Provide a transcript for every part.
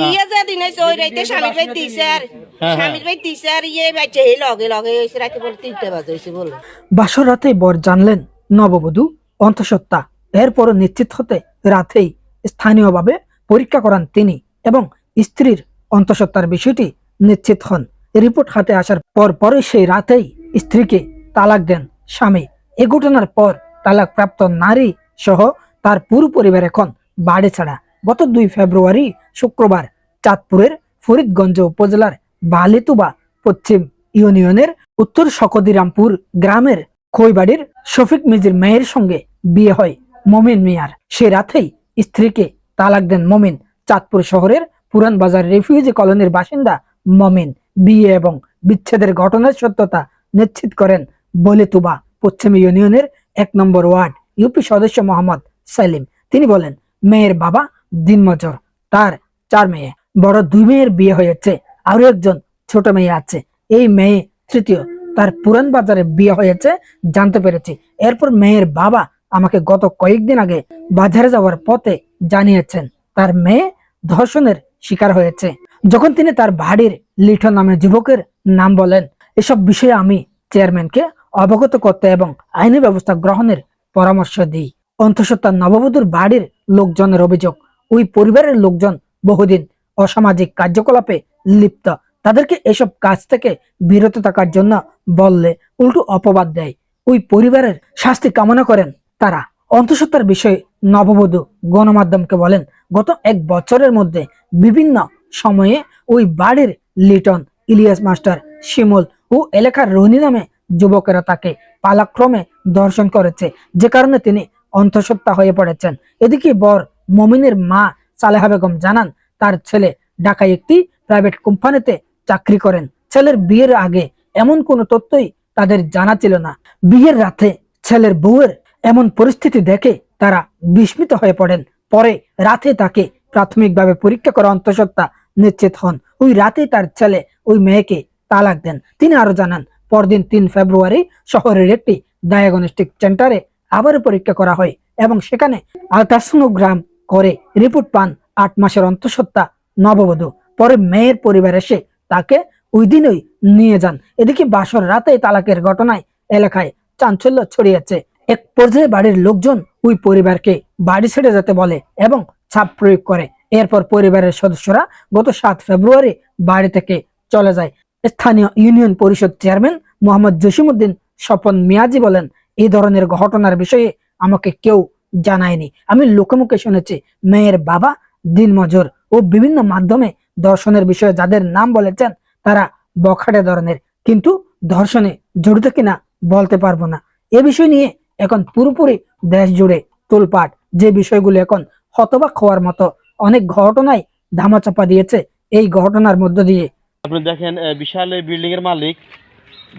বিয়ে যে দিন হয়েছে ওই রাইতে স্বামীর ভাই দিছে আর স্বামীর ভাই দিছে আর ইয়ে বাইছে এই লগে লগে হয়েছে রাতে বলে তিনটে বাজে হয়েছে বলে বাসর রাতে বর জানলেন নববধূ অন্তঃসত্ত্বা এরপরও নিশ্চিত হতে রাতেই স্থানীয়ভাবে পরীক্ষা করান তিনি এবং স্ত্রীর অন্তঃসত্ত্বার বিষয়টি নিশ্চিত হন রিপোর্ট হাতে আসার পর পরে সেই রাতেই স্ত্রীকে তালাক দেন স্বামী এ ঘটনার পর তালাক প্রাপ্ত নারী সহ তার পুরো পরিবার এখন বাড়ি ছাড়া গত দুই ফেব্রুয়ারি শুক্রবার চাঁদপুরের ফরিদগঞ্জ উপজেলার বালিতুবা পশ্চিম ইউনিয়নের উত্তর শকদিরামপুর গ্রামের খৈবাড়ির শফিক মিজির মেয়ের সঙ্গে বিয়ে হয় মমিন মিয়ার। সে রাতেই স্ত্রীকে তালাক দেন মমিন। চাঁদপুর শহরের পুরান বাজার রেফিউজি কলোনির বাসিন্দা মমিন বিয়ে এবং বিচ্ছেদের ঘটনার সত্যতা নিশ্চিত করেন বলিতুবা পশ্চিম ইউনিয়নের এক নম্বর ওয়ার্ড ইউপি সদস্য মোহাম্মদ সালিম। তিনি বলেন, মেয়ের বাবা দিনমজর। তার চার মেয়ে। বড় দুই মেয়ের বিয়ে হয়েছে। আরও একজন ছোট মেয়ে আছে। এই মেয়ে তৃতীয়। তার পুরান বাজারে বিয়ে হয়েছে, জানতে পেরেছি। এরপর মেয়ের বাবা আমাকে গত কয়েকদিন আগে বাজারে যাওয়ার পথে জানিয়েছেন, তার মেয়ে ধর্ষণের শিকার হয়েছে। যখন তিনি তার ভাড়ির লিঠন নামে যুবকের নাম বলেন, এসব বিষয়ে আমি চেয়ারম্যানকে অবগত করতে এবং আইনি ব্যবস্থা গ্রহণের পরামর্শ দিই। অন্তঃসত্ত্বা নববধূর বাড়ির লোকজনের অভিযোগ, ওই পরিবারের লোকজন বহুদিন অসামাজিক কার্যকলাপে লিপ্ত। তাদেরকে এসব কাজ থেকে বিরত থাকার জন্য বললে উল্টো অপবাদ দেয়। ওই পরিবারের শাস্তি কামনা করেন তারা। অন্তঃসত্ত্বার বিষয়ে নববধূ গণমাধ্যমকে বলেন, গত এক বছরের মধ্যে বিভিন্ন সময়ে ওই বাড়ির লিটন, ইলিয়াস মাস্টার, শিমুল ও এলাকার রনি নামে যুবকেরা তাকে পালাক্রমে দর্শন করেছে। যে কারণে তিনি অন্তঃসত্ত্বা হয়ে পড়েছেন। এদিকে বর মমিনের মা সালেহা বেগম জানান, তার ছেলে ঢাকায় একটি প্রাইভেট কোম্পানিতে চাকরি করেন। ছেলের বিয়ের আগে এমন কোনো তথ্যই তাদের জানা ছিল না। বিয়ের রাতে ছেলের বউয়ের এমন পরিস্থিতি দেখে তারা বিস্মিত হয়ে পড়েন। পরে রাতে তাকে প্রাথমিকভাবে পরীক্ষা করা অন্তঃসত্ত্বা নিশ্চিত হন। ওই রাতে তার ছেলে ওই মেয়েকে তালাক দেন। তিনি আরও জানান, পরদিন তিন ফেব্রুয়ারি শহরের একটি ডায়াগনস্টিক সেন্টারে আবার পরীক্ষা করা হয় এবং সেখানে আলট্রাসোনোগ্রাম করে রিপোর্ট পান আট মাসের অন্তঃসত্ত্বা নববধূ। পরে মেয়ের পরিবার এসে তাকে ওই দিনই নিয়ে যান। এদিকে বাসর রাতে তালাকের ঘটনায় এলাকায় চাঞ্চল্য ছড়িয়েছে। এক পর্যায়ে বাড়ির লোকজন ওই পরিবারকে বাড়ি ছেড়ে যেতে বলে এবং ছাপ প্রয়োগ করে। এরপর পরিবারের সদস্যরা গত সাত ফেব্রুয়ারি বাড়ি থেকে চলে যায়। স্থানীয় ইউনিয়ন পরিষদ চেয়ারম্যান মোহাম্মদ জসিমউদ্দিন স্বপন মিয়াজি বলেন, এই ধরনের ঘটনার বিষয়ে আমাকে কেউ জানায়নি। আমি লোকে মুখে শুনেছি, মেয়ের বাবা দিনমজুর ও বিভিন্ন মাধ্যমে দর্শনের বিষয়ে যাদের নাম বলেছেন, তারা বখাটে ধরনের। কিন্তু ধর্ষণে জড়িত কিনা বলতে পারব না। এ বিষয় নিয়ে এখন পুরোপুরি দেশ জুড়ে তোলপাট। যে বিষয়গুলো এখন হতবাক হওয়ার মতো অনেক ঘটনায় ধামাচাপা দিয়েছে এই ঘটনার মধ্য দিয়ে। আপনি দেখেন বিশাল বিল্ডিং এর মালিক,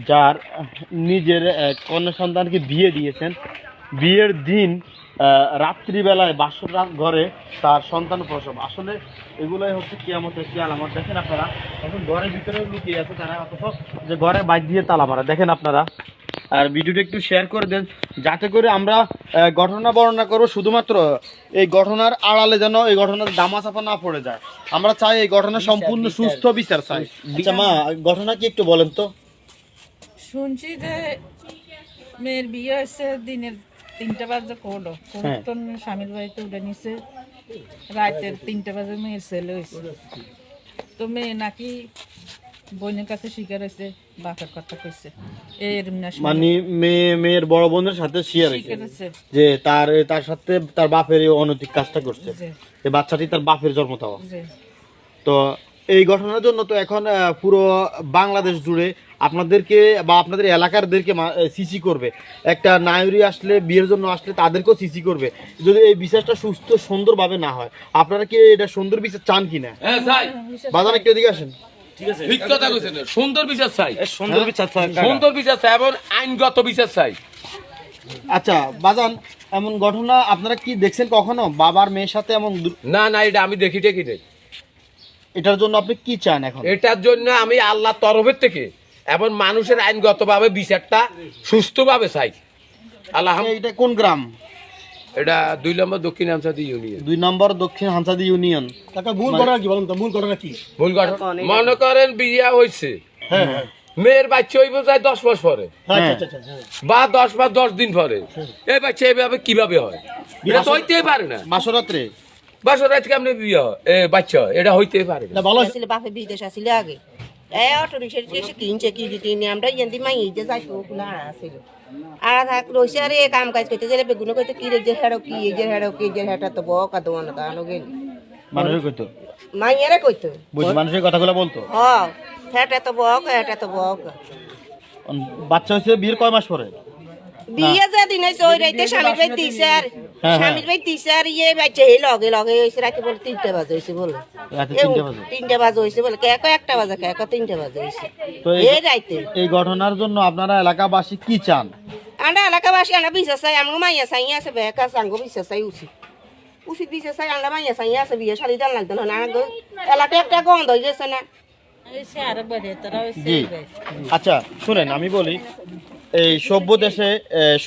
যার নিজের কন্যা সন্তানকে বিয়ে দিয়েছেন। বিয়ের দিন রাত্রিবেলায় বাসর রাত ঘরে তার সন্তান প্রসব। আসলে এগুলোই হচ্ছে কিয়ামতের কি আলামত দেখেন আপনারা এখন ঘরের ভিতরে লুকিয়ে আছে তারা অথচ যে ঘরে বাইর দিয়ে তালা মারা। দেখেন আপনারা। আর ভিডিওটা একটু শেয়ার করে দেন যাতে করে আমরা ঘটনা বর্ণনা করব শুধুমাত্র এই ঘটনার আড়ালে যেন এই ঘটনার দামাচাপা না পড়ে যায়। আমরা চাই এই ঘটনা সম্পূর্ণ সুস্থ বিচার চাই। আচ্ছা মা ঘটনা কি একটু বলেন তো। শুনছি যে মেয়ের বিয়ে হয়েছে দিনের তিনটা বাজে করল হ্যাঁ। তো স্বামীর বাড়িতে উঠে নিছে। রাতের তিনটা বাজে মেয়ের ছেলে হয়েছে। তো মেয়ে নাকি বোনের কাছে শিকার হয়েছে বাপের কথা কইছে। মানে মেয়ে মেয়ের বড় বোনের সাথে শেয়ার হয়েছে। যে তার তার সাথে তার বাপের অনৈতিক কাজটা করছে। এই বাচ্চাটি তার বাপের জন্ম দেওয়া। তো এই ঘটনার জন্য তো এখন পুরো বাংলাদেশ জুড়ে আপনাদেরকে বা আপনাদের এলাকারদেরকে সিসি করবে। একটা নায়রি আসলে বিয়ের জন্য আসলে তাদেরকেও সিসি করবে। যদি এই বিচারটা সুস্থ সুন্দরভাবে না হয় আপনারা কি এটা সুন্দর বিচার চান কিনা? হ্যাঁ বাজারে একটু এদিকে আসেন? ঠিক কথা কইছেন। সুন্দর বিচার চাই। সুন্দর বিচার চান সুন্দর বিচার চাই এবং আইনগত বিচার চাই। আচ্ছা বাজান এমন ঘটনা আপনারা কি দেখছেন কখনো? বাবার মেয়ের সাথে এমন না না এটা আমি দেখি এটার জন্য আপনি কি চান এখন? এটার জন্য আমি আল্লাহ তরফের থেকে এবং মানুষের আইনগতভাবে বিচারটা সুস্থভাবে চাই। আল্লাহ এটা কোন গ্রাম? এটা দুই নম্বর দক্ষিণ আমসাদি ইউনিয়ন। দুই নম্বর দক্ষিণ হানসাদি ইউনিয়ন। কাকা মূল ঘটনা কি বলুন তো? মূল ঘটনা কি? ভুল কথা মনে করেন বিয়া হয়েছে। মেয়ের বাচ্চা হইব যায় দশ মাস পরে। হ্যাঁ আচ্ছা আচ্ছা আচ্ছা বা দশ মাস দশ দিন পরে। এই বাচ্চা এইভাবে কীভাবে হয়? এটা তো হইতেই পারে না। মাসরাত্রে? বাসর রাত কেমনে বিয়ে হয়? এ বাচ্চা এটা হইতেই পারে না। ভালো আসলে বাপে বিদেশ আসলে আগে। এই অটো রিক্সা এসে কিনছে কি কিনে আমরা ইয়ান্দি মাই যে আর আসিল আর থাক রয়েছে আরে কাম কাজ করতে গেলে বেগুনো করতে কি রেজের হেড়ো কি যে হেড়ো কি যে হেটা তো বক আর দোয়ানো দানো গেল। মানুষের কইতো? মাইয়ারে কইতো? বুঝি মানুষের কথাগুলো বলতো? হ্যাঁ হেটা তো বক হেটা তো বক। বাচ্চা হয়েছে বিয়ের কয় মাস পরে? বিয়ে যে দিন হয়েছে ওই রাইতে স্বামীর ভাই দিছে আর হ্যাঁ, স্বামীর ভাই দিছে আর ইয়ে বাচ্চা এই লগে লগে হয়েছে রাতে বলে তিনটে বাজে হয়েছে বলে। তিনটে বাজে। হয়েছে বলে। কে কয় একটা বাজে কে কয় তিনটে বাজে হয়েছে এই- রাইতে। এই ঘটনার জন্য আপনারা এলাকাবাসী কি চান? আমরা এলাকাবাসী আমরা বিশ্বাস চাই আমরা মাইয়া চাই আছে বেকা সাঙ্গ বিশ্বাস চাই উচিত উচিত বিশ্বাস চাই আমরা মাইয়া চাই আছে বিয়ে শাড়ি দান লাগতো না না এলাকা একটা গন্ধ হয়ে গেছে না আচ্ছা শুনেন আমি বলি এই সভ্য দেশে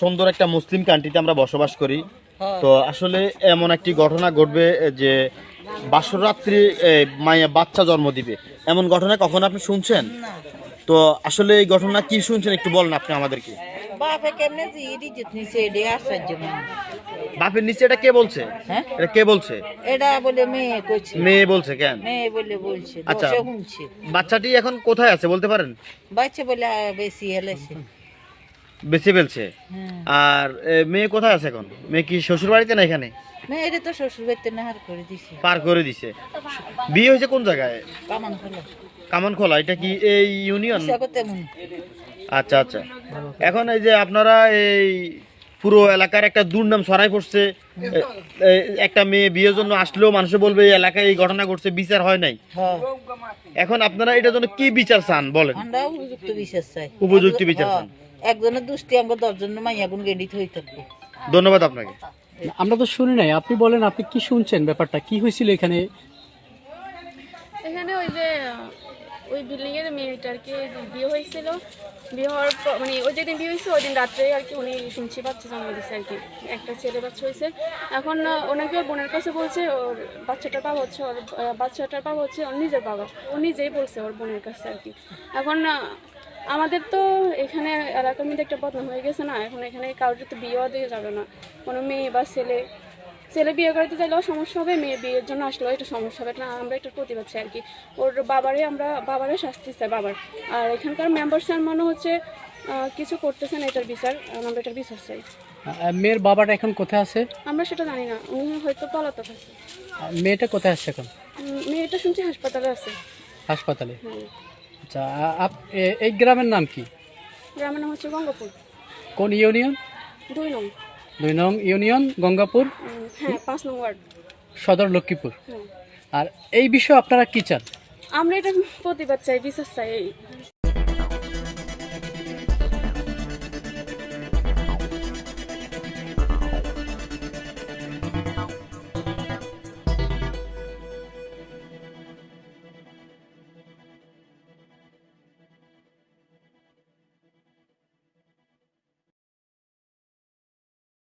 সুন্দর একটা মুসলিম কান্ট্রিতে আমরা বসবাস করি। তো আসলে এমন একটি ঘটনা ঘটবে যে বাসরাত্রি মায়া বাচ্চা জন্ম দিবে। এমন ঘটনা কখনো আপনি শুনছেন? তো আসলে এই ঘটনা কি শুনছেন একটু বলেন আপনি আমাদেরকে। বাপে কেমনে বাপের নিচে এটা কে বলছে? হ্যাঁ? এটা কে বলছে? এটা বলে মেয়ে কইছে। মেয়ে বলছে কেন? মেয়ে বলে বলছে আচ্ছা। বাচ্চাটি এখন কোথায় আছে বলতে পারেন? বাচ্চা বলে বেশি হেলেছে। বেঁচে ফেলছে। আর মেয়ে কোথায় আছে এখন? মেয়ে কি শ্বশুর বাড়িতে না এখানে? মেয়েরে তো শ্বশুর বাড়িতে নাহার করে দিছে। পার করে দিছে। বিয়ে হয়েছে কোন জায়গায়? কামানখোলা। এটা কি এই ইউনিয়ন? আচ্ছা আচ্ছা। এখন এই যে আপনারা এই পুরো এলাকার একটা দুর্নাম ছড়াই পড়ছে একটা মেয়ে বিয়ের জন্য আসলেও মানুষে বলবে এই এলাকায় এই ঘটনা ঘটছে বিচার হয় নাই। হ্যাঁ। এখন আপনারা এটার জন্য কি বিচার চান বলেন? উপযুক্ত বিশ্বাস চাই। উপযুক্ত বিচার চান। একজনের দুষ্টি আমরা দশজন মাইয়া গুণ গেন্ডিত হয়ে থাকব। ধন্যবাদ আপনাকে। আমরা তো শুনি নাই আপনি বলেন আপনি কি শুনছেন ব্যাপারটা? কি হয়েছিল এখানে? এখানে ওই যে ওই বিল্ডিং এর মেয়েটারকে বিয়ে হয়েছিল বিয়ে হওয়ার পর মানে ওই যেদিন বিয়ে হয়েছে ওই দিন রাত্রে আর কি উনি শুনছি বাচ্চা জন্ম দিচ্ছে আর কি। একটা ছেলে বাচ্চা হয়েছে। এখন ওনাকে ওর বোনের কাছে বলছে ওর বাচ্চাটার বাবা হচ্ছে ওর বাচ্চাটার বাবা হচ্ছে ওর নিজের বাবা। ও নিজেই বলছে ওর বোনের কাছে আর কি। এখন আমাদের তো এখানে এলাকার মধ্যে একটা বদনাম হয়ে গেছে না এখন এখানে কারোর তো বিয়েও দিয়ে যাবে না। কোনো মেয়ে বা ছেলে ছেলে বিয়ে করতে চাইলেও সমস্যা হবে মেয়ে বিয়ের জন্য আসলেও এটা সমস্যা হবে। না আমরা একটা প্রতিবাদ চাই আর কি। ওর বাবারে আমরা বাবারে শাস্তি চাই বাবার। আর এখানকার মেম্বার স্যার মনে হচ্ছে কিছু করতেছেন এটার বিচার আমরা এটার বিচার চাই। মেয়ের বাবাটা এখন কোথায় আছে? আমরা সেটা জানি না উনি হয়তো পলাতক আছে। মেয়েটা কোথায় আছে এখন? মেয়েটা শুনছি হাসপাতালে আছে। হাসপাতালে। হুম। আচ্ছা আপ- এই গ্রামের নাম কি? গ্রামের নাম হচ্ছে গঙ্গাপুর। কোন ইউনিয়ন? দুই নং। দুই নং ইউনিয়ন গঙ্গাপুর? হ্যাঁ পাঁচ নং ওয়ার্ড। সদর লক্ষ্মীপুর। হ্যাঁ। আর এই বিষয়ে আপনারা কি চান? আমরা এটা প্রতিবাদ চাই বিচার চাই এই।